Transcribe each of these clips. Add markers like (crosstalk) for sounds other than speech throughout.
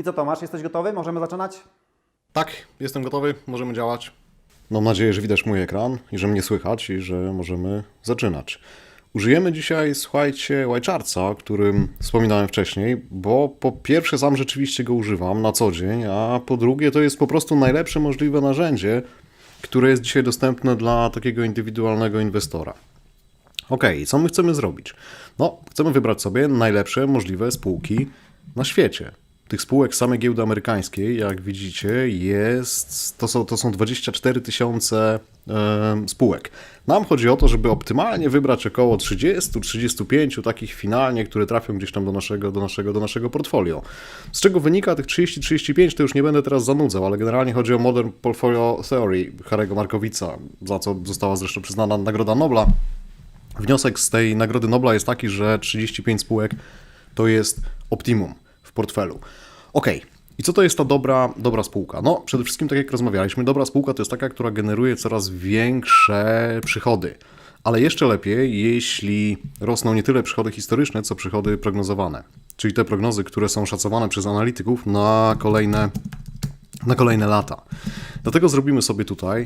I co Tomasz, jesteś gotowy? Możemy zaczynać? Tak, jestem gotowy, możemy działać. Mam nadzieję, że widać mój ekran i że mnie słychać i że możemy zaczynać. Użyjemy dzisiaj, słuchajcie, Whitechartsa, o którym wspominałem wcześniej, bo po pierwsze sam rzeczywiście go używam na co dzień, a po drugie to jest po prostu najlepsze możliwe narzędzie, które jest dzisiaj dostępne dla takiego indywidualnego inwestora. Ok, co my chcemy zrobić? No, chcemy wybrać sobie najlepsze możliwe spółki na świecie. Tych spółek samej giełdy amerykańskiej, jak widzicie, jest, to są, to są 24 tysiące spółek. Nam chodzi o to, żeby optymalnie wybrać około 30-35 takich finalnie, które trafią gdzieś tam do naszego, do naszego, do naszego portfolio. Z czego wynika tych 30-35, to już nie będę teraz zanudzał, ale generalnie chodzi o Modern Portfolio Theory Harego Markowica, za co została zresztą przyznana Nagroda Nobla. Wniosek z tej Nagrody Nobla jest taki, że 35 spółek to jest optimum portfelu. Ok, i co to jest ta dobra, dobra spółka? No, przede wszystkim, tak jak rozmawialiśmy, dobra spółka to jest taka, która generuje coraz większe przychody. Ale jeszcze lepiej, jeśli rosną nie tyle przychody historyczne, co przychody prognozowane. Czyli te prognozy, które są szacowane przez analityków na kolejne na kolejne lata. Dlatego zrobimy sobie tutaj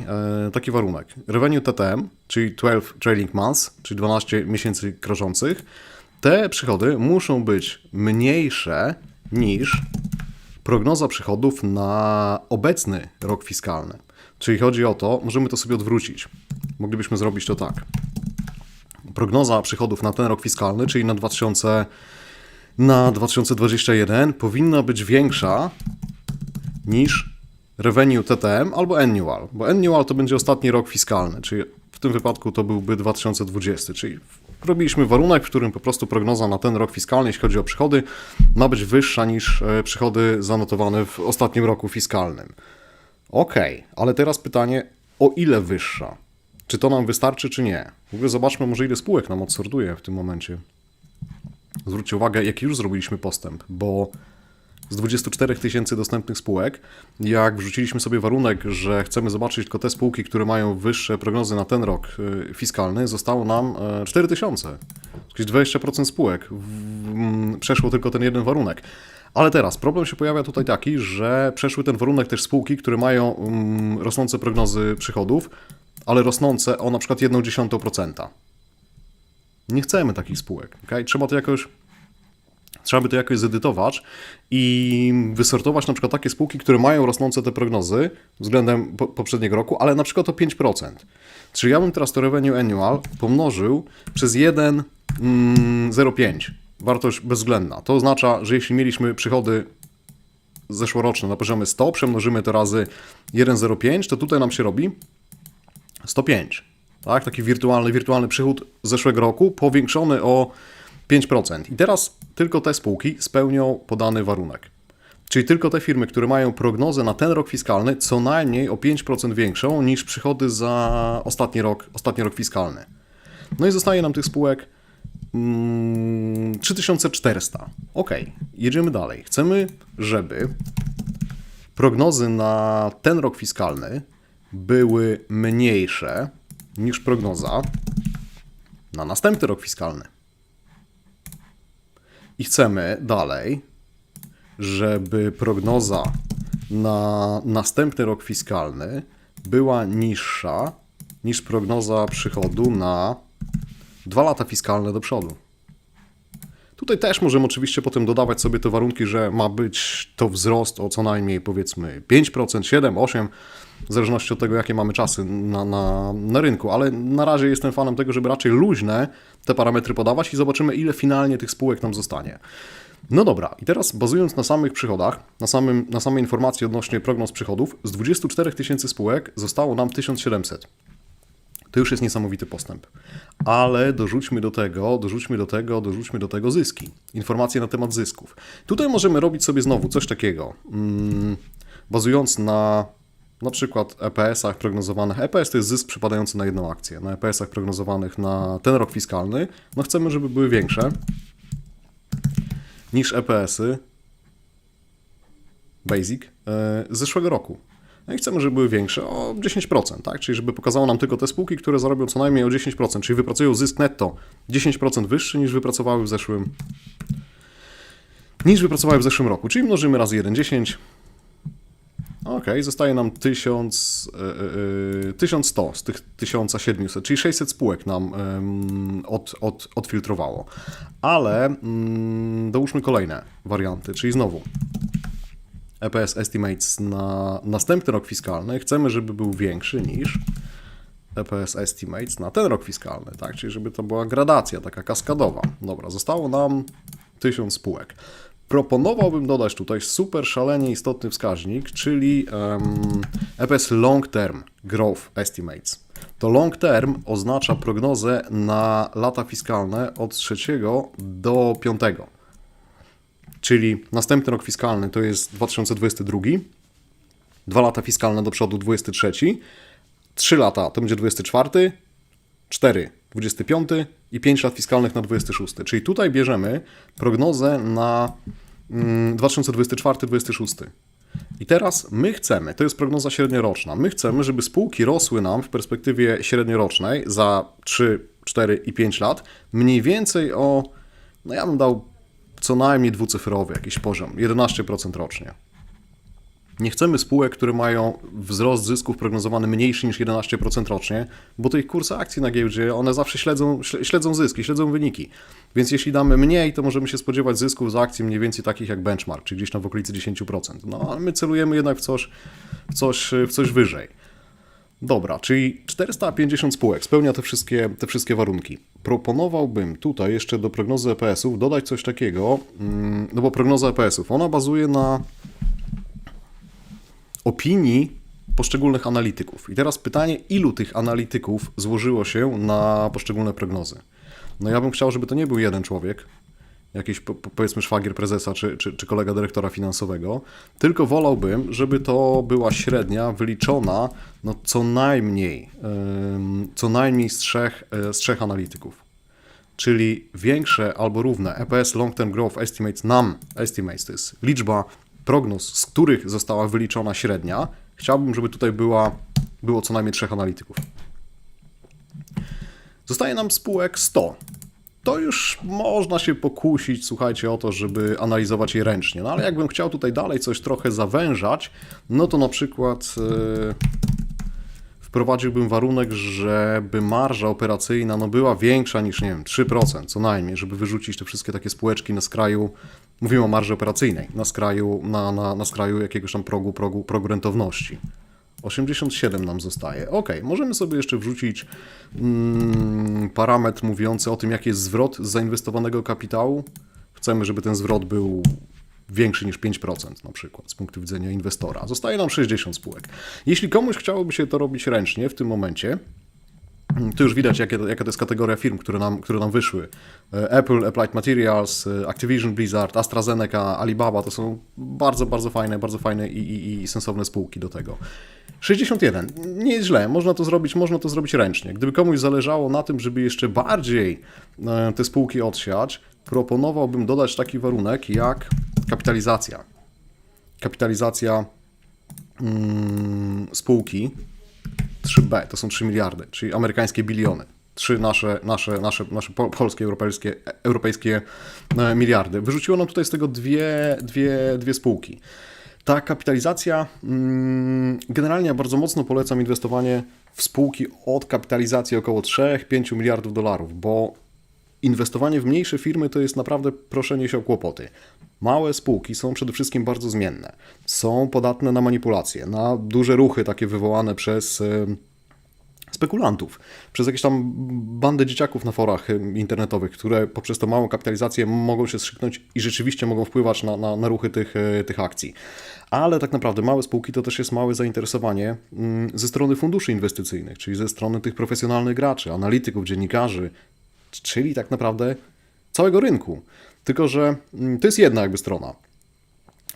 e, taki warunek. Revenue TTM, czyli 12 trailing months, czyli 12 miesięcy kroczących. Te przychody muszą być mniejsze niż prognoza przychodów na obecny rok fiskalny. Czyli chodzi o to, możemy to sobie odwrócić. Moglibyśmy zrobić to tak. Prognoza przychodów na ten rok fiskalny, czyli na 2000 na 2021 powinna być większa niż revenue TTM albo annual, bo annual to będzie ostatni rok fiskalny, czyli w tym wypadku to byłby 2020, czyli robiliśmy warunek, w którym po prostu prognoza na ten rok fiskalny, jeśli chodzi o przychody, ma być wyższa niż e, przychody zanotowane w ostatnim roku fiskalnym. Okej, ale teraz pytanie, o ile wyższa? Czy to nam wystarczy, czy nie? W ogóle zobaczmy może ile spółek nam odsortuje w tym momencie. Zwróćcie uwagę, jaki już zrobiliśmy postęp, bo z 24 tysięcy dostępnych spółek, jak wrzuciliśmy sobie warunek, że chcemy zobaczyć tylko te spółki, które mają wyższe prognozy na ten rok y, fiskalny, zostało nam e, 4 tysiące. Jakieś 20% spółek. Mm, Przeszło tylko ten jeden warunek. Ale teraz problem się pojawia tutaj taki, że przeszły ten warunek też spółki, które mają mm, rosnące prognozy przychodów, ale rosnące o na przykład 1,1%. Nie chcemy takich spółek. Okay? Trzeba to jakoś Trzeba by to jakoś zedytować i wysortować na przykład takie spółki, które mają rosnące te prognozy względem po, poprzedniego roku, ale na przykład o 5%. Czyli ja bym teraz to revenue annual pomnożył przez 1,05. Wartość bezwzględna. To oznacza, że jeśli mieliśmy przychody zeszłoroczne na poziomie 100, przemnożymy to razy 1,05, to tutaj nam się robi 105. Tak? Taki wirtualny, wirtualny przychód z zeszłego roku powiększony o 5%. I teraz tylko te spółki spełnią podany warunek. Czyli tylko te firmy, które mają prognozę na ten rok fiskalny co najmniej o 5% większą niż przychody za ostatni rok, ostatni rok fiskalny. No i zostaje nam tych spółek mm, 3400. Ok, jedziemy dalej. Chcemy, żeby prognozy na ten rok fiskalny były mniejsze niż prognoza na następny rok fiskalny. I chcemy dalej, żeby prognoza na następny rok fiskalny była niższa niż prognoza przychodu na dwa lata fiskalne do przodu. Tutaj też możemy oczywiście potem dodawać sobie te warunki, że ma być to wzrost o co najmniej powiedzmy 5%, 7, 8, w zależności od tego, jakie mamy czasy na, na, na rynku, ale na razie jestem fanem tego, żeby raczej luźne te parametry podawać i zobaczymy, ile finalnie tych spółek nam zostanie. No dobra, i teraz bazując na samych przychodach, na, samym, na samej informacji odnośnie prognoz przychodów, z 24 tysięcy spółek zostało nam 1700. To już jest niesamowity postęp. Ale dorzućmy do tego, dorzućmy do tego, dorzućmy do tego zyski. Informacje na temat zysków. Tutaj możemy robić sobie znowu coś takiego. Mm, bazując na na przykład EPS-ach prognozowanych. EPS to jest zysk przypadający na jedną akcję. Na EPS-ach prognozowanych na ten rok fiskalny, no chcemy, żeby były większe niż EPS-y Basic e, z zeszłego roku. No i chcemy, żeby były większe o 10%, tak? Czyli żeby pokazało nam tylko te spółki, które zarobią co najmniej o 10%, czyli wypracują zysk netto 10% wyższy niż wypracowały w zeszłym niż wypracowały w zeszłym roku. Czyli mnożymy razy 1,10. Ok, zostaje nam 1000, e, e, e, 1100 z tych 1700, czyli 600 spółek nam em, od, od, odfiltrowało. Ale mm, dołóżmy kolejne warianty, czyli znowu EPS Estimates na następny rok fiskalny chcemy, żeby był większy niż EPS Estimates na ten rok fiskalny, tak? Czyli żeby to była gradacja taka kaskadowa. Dobra, zostało nam 1000 spółek. Proponowałbym dodać tutaj super szalenie istotny wskaźnik, czyli em, EPS Long Term Growth Estimates. To long term oznacza prognozę na lata fiskalne od 3 do 5. Czyli następny rok fiskalny to jest 2022, dwa lata fiskalne do przodu 23, 3 lata to będzie 24, 4, 25 i 5 lat fiskalnych na 26. Czyli tutaj bierzemy prognozę na mm, 2024-26. I teraz my chcemy, to jest prognoza średnioroczna, my chcemy, żeby spółki rosły nam w perspektywie średniorocznej za 3, 4 i 5 lat mniej więcej o, no ja bym dał co najmniej dwucyfrowy jakiś poziom, 11% rocznie. Nie chcemy spółek, które mają wzrost zysków prognozowany mniejszy niż 11% rocznie, bo to ich kursy akcji na giełdzie, one zawsze śledzą, śle- śledzą zyski, śledzą wyniki. Więc jeśli damy mniej, to możemy się spodziewać zysków z akcji mniej więcej takich jak benchmark, czyli gdzieś tam w okolicy 10%. No, ale my celujemy jednak w coś, w coś, w coś wyżej. Dobra, czyli 450 spółek spełnia te wszystkie, te wszystkie warunki. Proponowałbym tutaj jeszcze do prognozy EPS-ów dodać coś takiego, mm, no bo prognoza EPS-ów, ona bazuje na opinii poszczególnych analityków. I teraz pytanie, ilu tych analityków złożyło się na poszczególne prognozy? No ja bym chciał, żeby to nie był jeden człowiek, jakiś po- po- powiedzmy szwagier prezesa czy, czy, czy kolega dyrektora finansowego, tylko wolałbym, żeby to była średnia wyliczona no co najmniej, co najmniej z trzech, e, z trzech analityków. Czyli większe albo równe EPS Long Term Growth Estimates NAM Estimates to jest liczba prognoz, z których została wyliczona średnia. Chciałbym, żeby tutaj była, było co najmniej trzech analityków. Zostaje nam spółek 100. To już można się pokusić, słuchajcie, o to, żeby analizować je ręcznie. No ale jakbym chciał tutaj dalej coś trochę zawężać, no to na przykład e, wprowadziłbym warunek, żeby marża operacyjna no, była większa niż, nie wiem, 3% co najmniej, żeby wyrzucić te wszystkie takie spółeczki na skraju, mówimy o marży operacyjnej, na skraju, na, na, na skraju jakiegoś tam progu, progu, progu rentowności. 87 nam zostaje. Ok, możemy sobie jeszcze wrzucić mm, parametr mówiący o tym, jaki jest zwrot z zainwestowanego kapitału. Chcemy, żeby ten zwrot był większy niż 5% na przykład z punktu widzenia inwestora. Zostaje nam 60 spółek. Jeśli komuś chciałoby się to robić ręcznie w tym momencie, to już widać, jakie, jaka to jest kategoria firm, które nam, które nam wyszły. E, Apple, Applied Materials, e, Activision Blizzard, AstraZeneca, Alibaba to są bardzo, bardzo fajne, bardzo fajne i, i, i sensowne spółki do tego. 61. Nie jest źle, można to zrobić, można to zrobić ręcznie. Gdyby komuś zależało na tym, żeby jeszcze bardziej e, te spółki odsiać, proponowałbym dodać taki warunek jak kapitalizacja. Kapitalizacja mm, spółki 3B, to są 3 miliardy, czyli amerykańskie biliony. Trzy nasze, nasze, nasze, nasze po- polskie, europejskie, europejskie e, miliardy. Wyrzuciło nam tutaj z tego dwie, dwie, dwie spółki. Ta kapitalizacja, mm, generalnie bardzo mocno polecam inwestowanie w spółki od kapitalizacji około 3-5 miliardów dolarów, bo inwestowanie w mniejsze firmy to jest naprawdę proszenie się o kłopoty. Małe spółki są przede wszystkim bardzo zmienne. Są podatne na manipulacje, na duże ruchy takie wywołane przez em, spekulantów, przez jakieś tam bandy dzieciaków na forach em, internetowych, które poprzez tą małą kapitalizację mogą się strzyknąć i rzeczywiście mogą wpływać na, na, na ruchy tych, e, tych akcji. Ale tak naprawdę małe spółki to też jest małe zainteresowanie mm, ze strony funduszy inwestycyjnych, czyli ze strony tych profesjonalnych graczy, analityków, dziennikarzy, czyli tak naprawdę całego rynku. Tylko, że mm, to jest jedna jakby strona.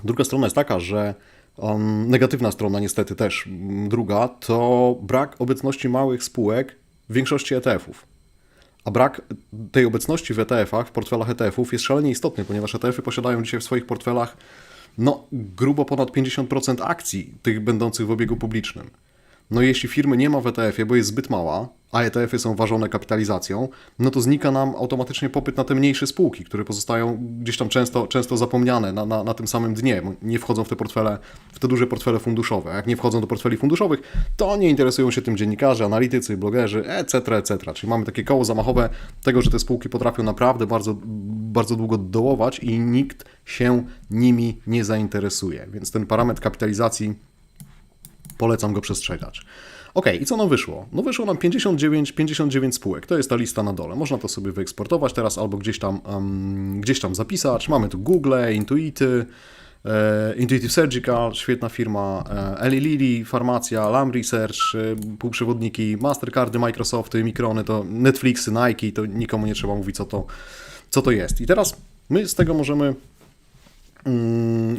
Druga strona jest taka, że um, negatywna strona niestety też, mm, druga, to brak obecności małych spółek w większości ETF-ów. A brak tej obecności w ETF-ach, w portfelach ETF-ów jest szalenie istotny, ponieważ ETF-y posiadają dzisiaj w swoich portfelach no, grubo ponad 50% akcji tych będących w obiegu publicznym. No jeśli firmy nie ma w ETF-ie, bo jest zbyt mała, a ETF-y są ważone kapitalizacją, no to znika nam automatycznie popyt na te mniejsze spółki, które pozostają gdzieś tam często, często zapomniane na, na, na tym samym dnie, nie wchodzą w te portfele, w te duże portfele funduszowe. A jak nie wchodzą do portfeli funduszowych, to nie interesują się tym dziennikarze, analitycy, blogerzy, etc., etc. Czyli mamy takie koło zamachowe tego, że te spółki potrafią naprawdę bardzo, bardzo długo dołować i nikt się nimi nie zainteresuje. Więc ten parametr kapitalizacji polecam go przestrzegać. Ok, i co nam wyszło? No wyszło nam 59, 59 spółek, to jest ta lista na dole. Można to sobie wyeksportować teraz albo gdzieś tam, um, gdzieś tam zapisać. Mamy tu Google, Intuity, e, Intuitive Surgical, świetna firma, e, Eli Lilly, Farmacja, Lam Research, e, półprzewodniki, Mastercardy, Microsofty, Mikrony, to Netflixy, Nike, to nikomu nie trzeba mówić, co to, co to jest. I teraz my z tego możemy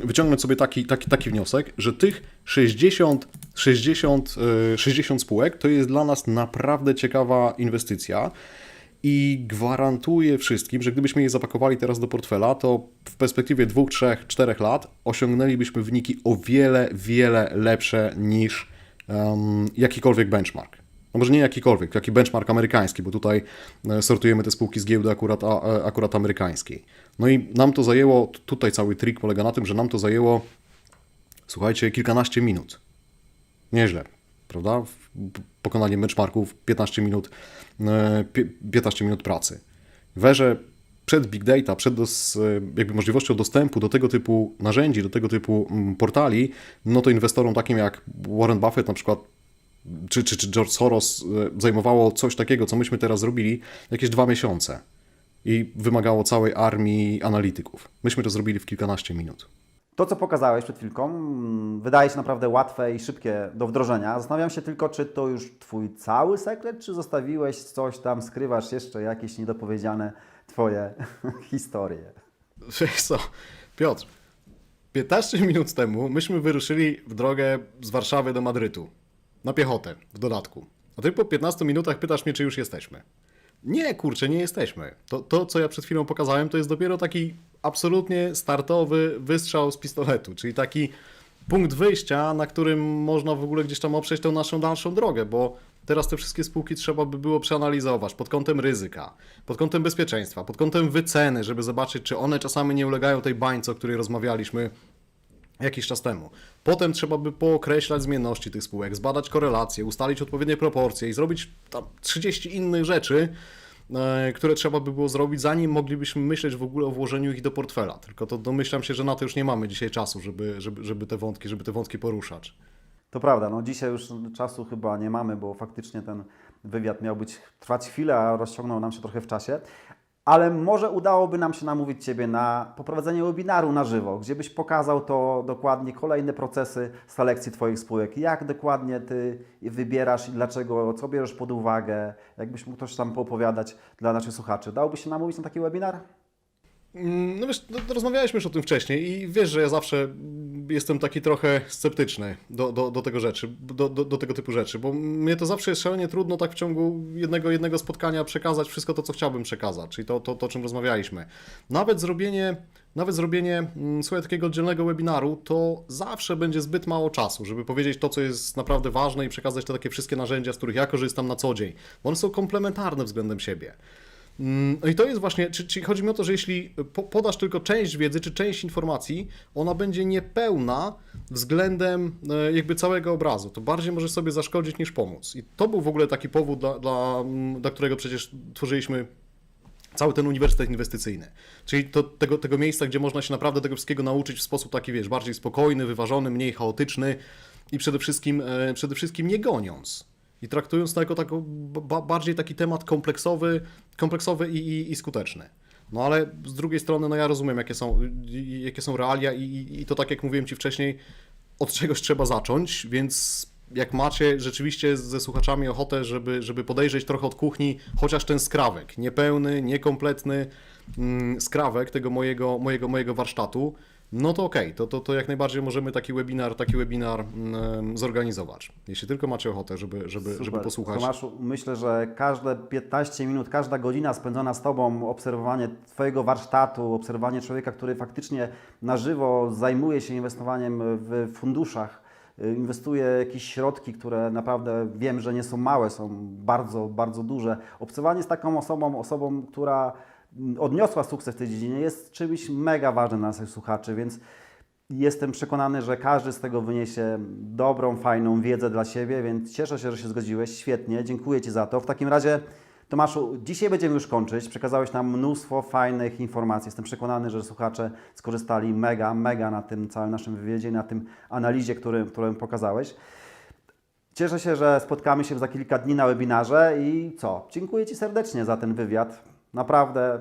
wyciągnąć sobie taki, taki, taki wniosek, że tych 60, 60, e, 60 spółek to jest dla nas naprawdę ciekawa inwestycja i gwarantuję wszystkim, że gdybyśmy je zapakowali teraz do portfela, to w perspektywie 2, 3, 4 lat osiągnęlibyśmy wyniki o wiele, wiele lepsze niż um, jakikolwiek benchmark. No może nie jakikolwiek, taki benchmark amerykański, bo tutaj e, sortujemy te spółki z giełdy akurat, a, e, akurat amerykańskiej. No i nam to zajęło, tutaj cały trik polega na tym, że nam to zajęło, słuchajcie, kilkanaście minut. Nieźle, prawda? Pokonanie benchmarków 15 minut, e, pie- 15 minut pracy. Werze przed big data, przed dos, e, jakby możliwością dostępu do tego typu narzędzi, do tego typu mm, portali, no to inwestorom takim jak Warren Buffett na przykład czy, czy, czy George Soros e, zajmowało coś takiego, co myśmy teraz zrobili, jakieś dwa miesiące i wymagało całej armii analityków. Myśmy to zrobili w kilkanaście minut. To, co pokazałeś przed chwilką, mm, wydaje się naprawdę łatwe i szybkie do wdrożenia. Zastanawiam się tylko, czy to już Twój cały sekret, czy zostawiłeś coś tam, skrywasz jeszcze jakieś niedopowiedziane Twoje (laughs) historie. Wiesz co, Piotr, 15 minut temu myśmy wyruszyli w drogę z Warszawy do Madrytu. Na piechotę, w dodatku. A ty po 15 minutach pytasz mnie, czy już jesteśmy. Nie, kurczę, nie jesteśmy. To, to, co ja przed chwilą pokazałem, to jest dopiero taki absolutnie startowy wystrzał z pistoletu, czyli taki punkt wyjścia, na którym można w ogóle gdzieś tam oprzeć tę naszą dalszą drogę, bo teraz te wszystkie spółki trzeba by było przeanalizować pod kątem ryzyka, pod kątem bezpieczeństwa, pod kątem wyceny, żeby zobaczyć, czy one czasami nie ulegają tej bańce, o której rozmawialiśmy jakiś czas temu. Potem trzeba by pookreślać zmienności tych spółek, zbadać korelacje, ustalić odpowiednie proporcje i zrobić tam 30 innych rzeczy, e, które trzeba by było zrobić, zanim moglibyśmy myśleć w ogóle o włożeniu ich do portfela. Tylko to domyślam się, że na to już nie mamy dzisiaj czasu, żeby, żeby, żeby, te, wątki, żeby te wątki poruszać. To prawda, no dzisiaj już czasu chyba nie mamy, bo faktycznie ten wywiad miał być trwać chwilę, a rozciągnął nam się trochę w czasie. Ale może udałoby nam się namówić Ciebie na poprowadzenie webinaru na żywo, gdzie byś pokazał to dokładnie kolejne procesy selekcji Twoich spółek. Jak dokładnie Ty wybierasz i dlaczego, co bierzesz pod uwagę, jakbyś mógł coś tam poopowiadać dla naszych słuchaczy. Dałoby się namówić na taki webinar? Mm, No wiesz, no, rozmawialiśmy już o tym wcześniej i wiesz, że ja zawsze jestem taki trochę sceptyczny do, do, do tego rzeczy, do, do, do tego typu rzeczy, bo mnie to zawsze jest szalenie trudno tak w ciągu jednego, jednego spotkania przekazać wszystko to, co chciałbym przekazać, czyli to, to, to o czym rozmawialiśmy. Nawet zrobienie, nawet zrobienie, mm, słuchaj, takiego oddzielnego webinaru, to zawsze będzie zbyt mało czasu, żeby powiedzieć to, co jest naprawdę ważne i przekazać te takie wszystkie narzędzia, z których ja korzystam na co dzień, bo one są komplementarne względem siebie. Mm, No i to jest właśnie, czy- czyli chodzi mi o to, że jeśli po- podasz tylko część wiedzy, czy część informacji, ona będzie niepełna względem e, jakby całego obrazu. To bardziej może sobie zaszkodzić niż pomóc. I to był w ogóle taki powód, dla, dla, mm, dla którego przecież tworzyliśmy cały ten uniwersytet inwestycyjny. Czyli to, tego, tego miejsca, gdzie można się naprawdę tego wszystkiego nauczyć w sposób taki, wiesz, bardziej spokojny, wyważony, mniej chaotyczny i przede wszystkim, e, przede wszystkim nie goniąc. I traktując to jako bardziej taki temat kompleksowy, kompleksowy i, i, i skuteczny. No ale z drugiej strony, no ja rozumiem, jakie są, jakie są realia i, i to tak jak mówiłem Ci wcześniej, od czegoś trzeba zacząć, więc jak macie rzeczywiście ze słuchaczami ochotę, żeby, żeby podejrzeć trochę od kuchni, chociaż ten skrawek, niepełny, niekompletny mm, skrawek tego mojego, mojego, mojego warsztatu, no to okej, to, to, to jak najbardziej możemy taki webinar, taki webinar mm, zorganizować. Jeśli tylko macie ochotę, żeby, żeby, żeby posłuchać. Tomaszu, myślę, że każde 15 minut, każda godzina spędzona z Tobą, obserwowanie Twojego warsztatu, obserwowanie człowieka, który faktycznie na żywo zajmuje się inwestowaniem w funduszach, y, inwestuje jakieś środki, które naprawdę wiem, że nie są małe, są bardzo, bardzo duże. Obcowanie z taką osobą, osobą, która odniosła sukces w tej dziedzinie jest czymś mega ważnym dla naszych słuchaczy, więc Jestem przekonany, że każdy z tego wyniesie dobrą, fajną wiedzę dla siebie, więc cieszę się, że się zgodziłeś. Świetnie, dziękuję Ci za to. W takim razie, Tomaszu, dzisiaj będziemy już kończyć. Przekazałeś nam mnóstwo fajnych informacji. Jestem przekonany, że słuchacze skorzystali mega, mega na tym całym naszym wywiedzie, na tym analizie, którą pokazałeś. Cieszę się, że spotkamy się za kilka dni na webinarze i co? Dziękuję Ci serdecznie za ten wywiad. Naprawdę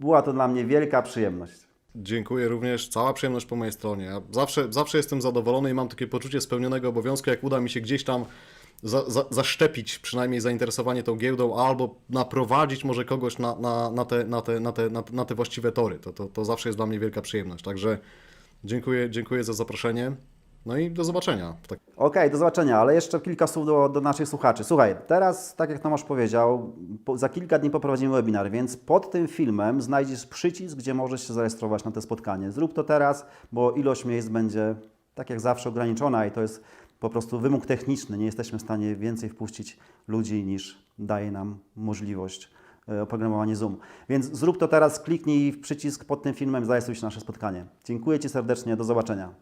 była to dla mnie wielka przyjemność. Dziękuję również, cała przyjemność po mojej stronie. Ja zawsze, zawsze jestem zadowolony i mam takie poczucie spełnionego obowiązku, jak uda mi się gdzieś tam za, za, zaszczepić przynajmniej zainteresowanie tą giełdą, albo naprowadzić może kogoś na, na, na, te, na, te, na, te, na, na te właściwe tory. To, to, to zawsze jest dla mnie wielka przyjemność. Także dziękuję, dziękuję za zaproszenie. No i do zobaczenia. tak- Okej, do zobaczenia, ale jeszcze kilka słów do, do naszych słuchaczy. Słuchaj, teraz, tak jak Tomasz powiedział, po, za kilka dni poprowadzimy webinar, więc pod tym filmem znajdziesz przycisk, gdzie możesz się zarejestrować na to spotkanie. Zrób to teraz, bo ilość miejsc będzie, tak jak zawsze, ograniczona i to jest po prostu wymóg techniczny. Nie jesteśmy w stanie więcej wpuścić ludzi niż daje nam możliwość e, oprogramowanie Zoom. Więc zrób to teraz, kliknij w przycisk pod tym filmem, zarejestruj się na nasze spotkanie. Dziękuję Ci serdecznie, do zobaczenia.